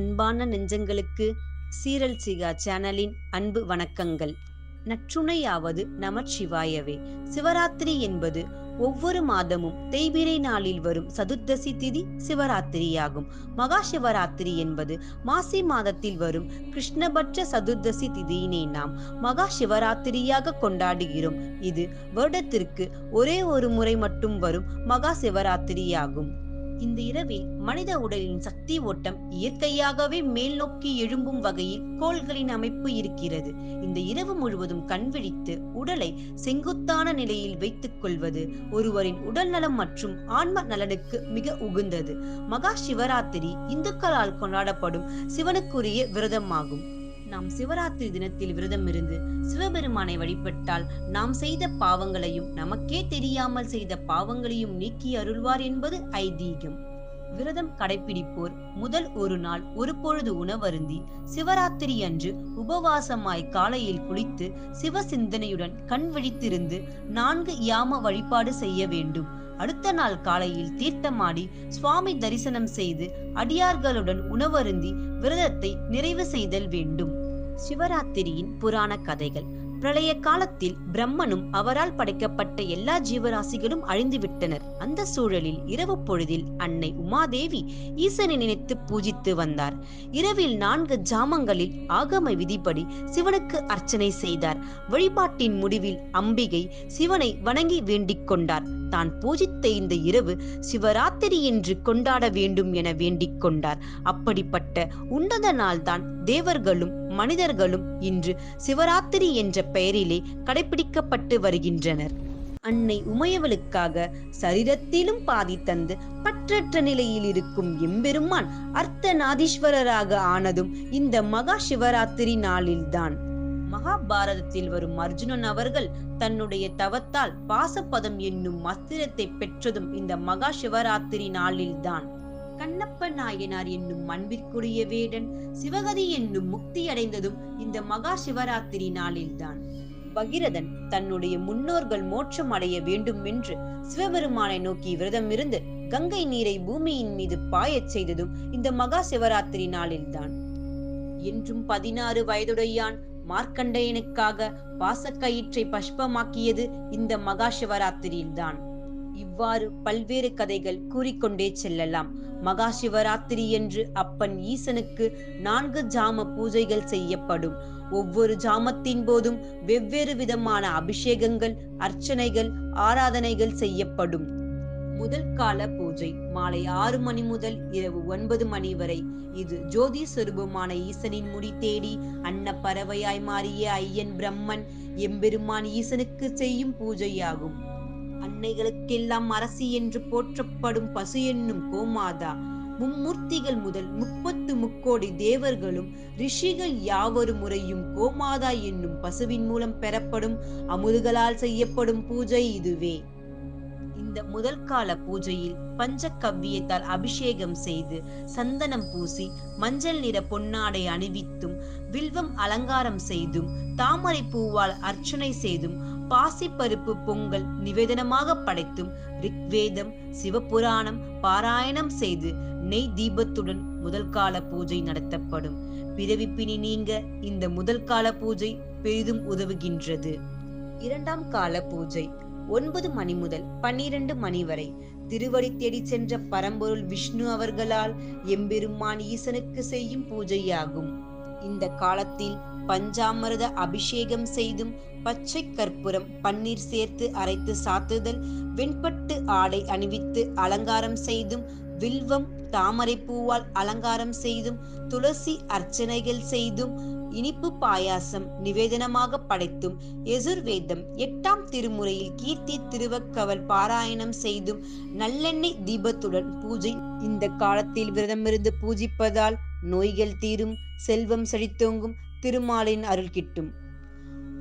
அன்பான நெஞ்சங்களுக்கு சீரல் சிகா சேனலின் அன்பு வணக்கங்கள். நற்றுணையாவது நமச்சிவாயவே. சிவராத்திரி என்பது ஒவ்வொரு மாதமும் தேய்பிரை நாளில் வரும் சதுர்தசி திதி சிவராத்திரியாகும். மகா சிவராத்திரி என்பது மாசி மாதத்தில் வரும் கிருஷ்ணபட்ச சதுர்தசி திதியினை நாம் மகா சிவராத்திரியாக கொண்டாடுகிறோம். இது வருடத்திற்கு ஒரே ஒரு முறை மட்டும் வரும் மகா சிவராத்திரியாகும் இந்த இரவில் மனித உடலின் சக்தி ஓட்டம் இயற்கையாகவே மேல் நோக்கி எழும்பும் வகையில் கோள்களின் அமைப்பு இருக்கிறது. இந்த இரவு முழுவதும் கண்விழித்து உடலை செங்குத்தான நிலையில் வைத்துக் கொள்வது ஒருவரின் உடல் நலம் மற்றும் ஆன்ம நலனுக்கு மிக உகந்தது. மகா சிவராத்திரி இந்துக்களால் கொண்டாடப்படும் சிவனுக்குரிய விரதமாகும். நாம் சிவராத்திரி தினத்தில் விரதம் இருந்து சிவபெருமானை வழிபட்டால் நாம் செய்த பாவங்களையும் நமக்கே தெரியாமல் செய்த பாவங்களையும் நீக்கி அருள்வார் என்பது ஐதீகம். விரதம் கடைபிடிப்போர் முதல் ஒரு நாள் ஒரு பொழுது உணவருந்தி சிவராத்திரி அன்று உபவாசமாய் காலையில் குளித்து சிவ சிந்தனையுடன் கண் விழித்திருந்து நான்கு யாம வழிபாடு செய்ய வேண்டும். அடுத்த நாள் காலையில் தீர்த்தமாடி சுவாமி தரிசனம் செய்து அடியார்களுடன் உணவருந்தி விரதத்தை நிறைவு செய்தல் வேண்டும். சிவராத்திரியின் புராண கதைகள். பிரளய காலத்தில் பிரம்மனும் அவரால் படைக்கப்பட்ட எல்லா ஜீவராசிகளும் அழிந்துவிட்டனர். அந்த சூழலில் இரவு பொழுதில் அன்னை உமாதேவி ஈசனை நினைத்து பூஜித்து வந்தார். இரவில் நான்கு ஜாமங்களில் ஆகம விதிப்படி சிவனுக்கு அர்ச்சனை செய்தார். வழிபாட்டின் முடிவில் அம்பிகை சிவனை வணங்கி வேண்டிக் கொண்டார். தான் பூஜித்த இந்த இரவு சிவராத்திரி என்று கொண்டாட வேண்டும் என வேண்டிக் கொண்டார். அப்படிப்பட்ட உன்னத நாள்தான் தேவர்களும் மனிதர்களும் இன்று சிவராத்திரி என்ற பெயரிலே கடைபிடிக்கப்பட்டு வருகின்றனர். அன்னை உமையவளுக்காக சரீரத்திலும் பாதி தந்து பற்றற்ற நிலையில் இருக்கும் எம்பெருமான் அர்த்தநாதீஸ்வரராக ஆனதும் இந்த மகா சிவராத்திரி நாளில்தான். மகாபாரதத்தில் வரும் அர்ஜுனன் அவர்கள் தன்னுடைய தவத்தால் பாசப்பதம் என்னும் மஸ்திரத்தை பெற்றதும் இந்த மகா சிவராத்திரி நாளில்தான். கண்ணப்ப நாயனார் என்னும் அன்பிற்குரிய வேடன் சிவகதி என்னும் முக்தி அடைந்ததும் இந்த மகா சிவராத்திரி நாளில்தான். பகிரதன் தன்னுடைய முன்னோர்கள் மோட்சம் அடைய வேண்டும் என்று சிவபெருமானை நோக்கி விரதம் இருந்து கங்கை நீரை பூமியின் மீது பாயச் செய்ததும் இந்த மகா சிவராத்திரி நாளில்தான். என்றும் பதினாறு வயதுடையான் மார்க்கண்டயனுக்காக பாசக்கயிற்றை பஷ்பமாக்கியது இந்த மகா சிவராத்திரியில்தான். இவ்வாறு பல்வேறு கதைகள் கூறிக்கொண்டே செல்லலாம். மகா சிவராத்திரி என்று அப்பன் ஈசனுக்கு நான்கு ஜாம பூஜைகள் செய்யப்படும். ஒவ்வொரு ஜாமத்தின் போதும் வெவ்வேறு விதமான அபிஷேகங்கள் அர்ச்சனைகள் ஆராதனைகள் செய்யப்படும். முதல் கால பூஜை மாலை ஆறு மணி முதல் இரவு ஒன்பது மணி வரை. இது ஜோதி சொரூபமான ஈசனின் முடி தேடி அன்ன பறவையாய் மாறிய ஐயன் பிரம்மன் எம்பெருமான் ஈசனுக்கு செய்யும் பூஜையாகும். அன்னைகளுக்கெல்லாம் அரசி என்று போற்றப்படும் பசு என்னும் கோமாதா. மும்மூர்த்திகள் முதல் முப்பத்து முக்கோடி தேவர்களும் ரிஷிகள் யாவரும் முறையும் கோமாதா என்னும் பசுவின் மூலம் பெறப்படும் அமுதுகளால் செய்யப்படும் பூஜை இதுவே. இந்த முதல் கால பூஜையில் பஞ்சகவ்வியத்தால் அபிஷேகம் செய்து சந்தனம் பூசி மஞ்சள் நிற பொன்னாடை அணிவித்தும் வில்வம் அலங்காரம் செய்தும் தாமரை பூவால் அர்ச்சனை செய்தும் பாசிப்பருப்பு பொங்கல் நிவேதனமாக படைத்தும் ரிக்வேதம் சிவபுராணம் பாராயணம் செய்து நெய் தீபத்துடன் முதல் கால பூஜை நடத்தப்படும். பிறவிப்பினி நீங்க இந்த முதல் கால பூஜை பெரிதும் உதவுகின்றது. இரண்டாம் கால பூஜை ஒன்பது மணி முதல் பன்னிரண்டு மணி வரை. திருவடி தேடி சென்ற பரம்பொருள் விஷ்ணு அவர்களால் எம்பெருமான் ஈசனுக்கு செய்யும் பூஜையாகும். இந்த காலத்தில் பஞ்சாமிரத அபிஷேகம் செய்தும் பச்சை கற்பூரம் பன்னீர் சேர்த்து அரைத்து சாத்துதல் வெண்பட்டு ஆடை அணிவித்து அலங்காரம் செய்தும் வில்வம் தாமரை பூவால் அலங்காரம் செய்தும் துளசி அர்ச்சனைகள் செய்தும் இனிப்பு பாயாசம் நிவேதனமாக படைத்தும் எசுர்வேதம் எட்டாம் திருமுறையில் கீர்த்தி திருவக்கவல் பாராயணம் செய்தும் நல்லெண்ணெய் தீபத்துடன் பூஜை. இந்த காலத்தில் விரதமிருந்து பூஜிப்பதால் நோய்கள் தீரும் செல்வம் செழித்தோங்கும் திருமாலின் அருள் கிட்டும்.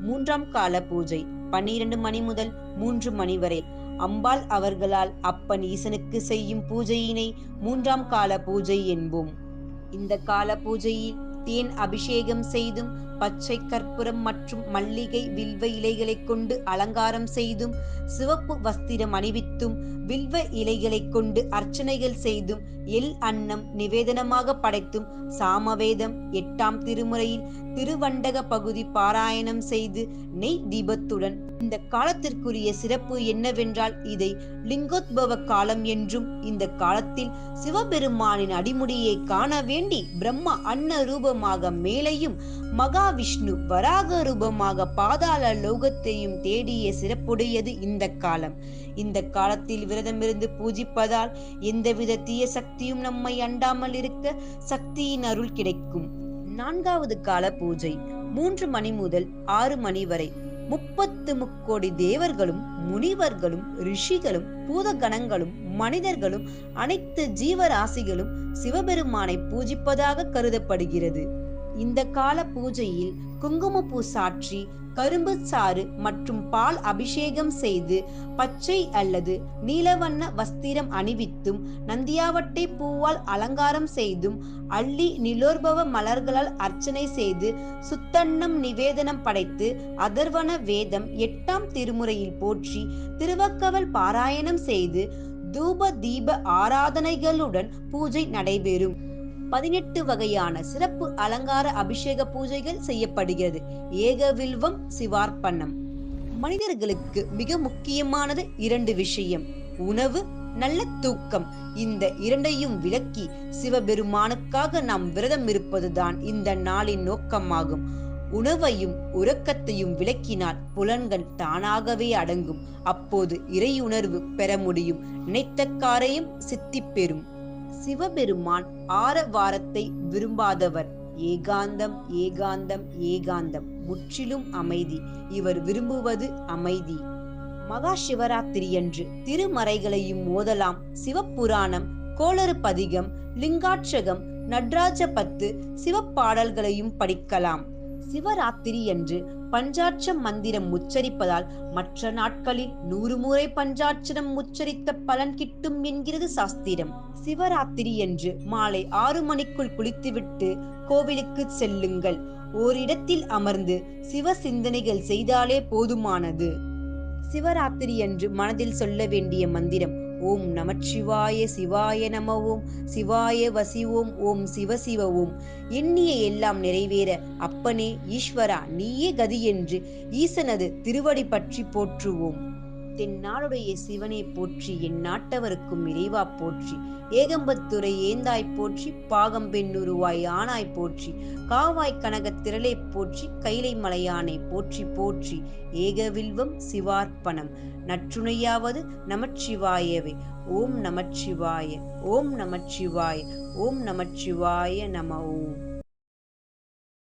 மூன்றாம் கால பூஜை பன்னிரண்டு மணி முதல் மூன்று மணி வரை. அம்பாள் அவர்களால் அப்பன் ஈசனுக்கு செய்யும் பூஜையினை மூன்றாம் கால பூஜை என்போம். இந்த கால பூஜையில் தேன் அபிஷேகம் செய்தும் பச்சை கற்பூரம் மற்றும் மல்லிகை வில்வ இலைகளை கொண்டு அலங்காரம் செய்தும் சிவப்பு வஸ்திரம் அணிவித்தும் வில்வ இலைகளைக் கொண்டு அர்ச்சனைகள் செய்தும் எல் அன்னம் நிவேதனமாக படைத்தும் சாமவேதம் எட்டாம் திருமுறையில் திருவண்டக பகுதி பாராயணம் செய்து நெய் தீபத்துடன். இந்த காலத்திற்குரிய சிறப்பு என்னவென்றால் இதை லிங்கோத்பவ காலம் என்றும் இந்த காலத்தில் சிவபெருமானின் அடிமுடியை காண வேண்டி பிரம்மா அன்ன ரூபமாக மேலையும் மகாவிஷ்ணு வராக ரூபமாக பாதாள லோகத்தையும் தேடிய சிறப்புடையது இந்த காலம். இந்த காலத்தில் விரதமிருந்து பூஜிப்பதால் எந்தவித தீய சக்தியும் நம்மை அண்டாமல் இருக்க சக்தியின் அருள் கிடைக்கும். நான்காவது கால பூஜை. மூன்று மணி முதல் ஆறு மணி வரை முப்பத்து முக்கோடி தேவர்களும் முனிவர்களும் ரிஷிகளும் பூதகணங்களும் மனிதர்களும் அனைத்து ஜீவராசிகளும் சிவபெருமானை பூஜிப்பதாக கருதப்படுகிறது. இந்த கால பூஜையில் குங்குமப்பூ சாற்றி கரும்பு சாறு மற்றும் பால் அபிஷேகம் செய்து பச்சை அல்லது நீலவண்ண வஸ்திரம் அணிவித்தும் நந்தியாவட்டை பூவால் அலங்காரம் செய்தும் அள்ளி நிலோர்பவ மலர்களால் அர்ச்சனை செய்து சுத்தன்னம் நிவேதனம் படைத்து அதர்வன வேதம் எட்டாம் திருமுறையில் போற்றி திருவக்கவல் பாராயணம் செய்து தூப தீப ஆராதனைகளுடன் பூஜை நடைபெறும். பதினெட்டு வகையான சிறப்பு அலங்கார அபிஷேக பூஜைகள் செய்யப்படுகிறது. ஏகவில்வம் சிவார்ப்பணம். மனிதர்களுக்கு மிக முக்கியமானது இரண்டு விஷயம். உணவு நல்ல தூக்கம். இந்த இரண்டையும் விலக்கி சிவபெருமானுக்காக நாம் விரதம் இருப்பதுதான் இந்த நாளின் நோக்கமாகும். உணவையும் உறக்கத்தையும் விலக்கினால் புலன்கள் தானாகவே அடங்கும். அப்போது இறையுணர்வு பெற முடியும். நினைத்தக்காரையும் சித்தி பெறும் சிவபெருமான் ஆரவாரத்தை விரும்பாதவர். ஏகாந்தம் ஏகாந்தம் ஏகாந்தம். முற்றிலும் அமைதி. இவர் விரும்புவது அமைதி. மகா சிவராத்திரியன்று திருமறைகளையும் மோதலாம். சிவபுராணம் கோளறு பதிகம் லிங்காட்சகம் நட்ராஜ பத்து சிவப்பாடல்களையும் படிக்கலாம். சிவராத்திரி என்று பஞ்சாட்ச மந்திரம் உச்சரிப்பதால் மற்ற நாட்களில் நூறு முறை பஞ்சாட்சரம் உச்சரித்த பலன் கிட்டும் என்கிறது சாஸ்திரம். சிவராத்திரி என்று மாலை ஆறு மணிக்குள் குளித்துவிட்டு கோவிலுக்கு செல்லுங்கள். ஓரிடத்தில் அமர்ந்து சிவ சிந்தனைகள் செய்தாலே போதுமானது. சிவராத்திரி என்று மனதில் சொல்ல வேண்டிய மந்திரம் ஓம் நமச்சிவாய சிவாய நமவும். சிவாய வசிவோம். ஓம் சிவசிவவும் சிவ எண்ணிய எல்லாம் நிறைவேற அப்பனே ஈஸ்வரா நீயே கதி என்று ஈசனது திருவடி பற்றி போற்றுவோம். தென்னாளுடைய சிவனை போற்றி என் நாட்டவருக்கும் இறைவா போற்றி. ஏகம்பத்துரை ஏந்தாய் போற்றி பாகம்பெண்ணுருவாய் ஆனாய் போற்றி. காவாய் கனக திரளை போற்றி கைலை மலையானை போற்றி போற்றி. ஏகவில்வம் சிவார்ப்பணம் நற்றுணையாவது நமச்சிவாயவே. ஓம் நமச்சிவாய ஓம் நமச்சிவாய ஓம் நமச்சிவாய நம ஓம்.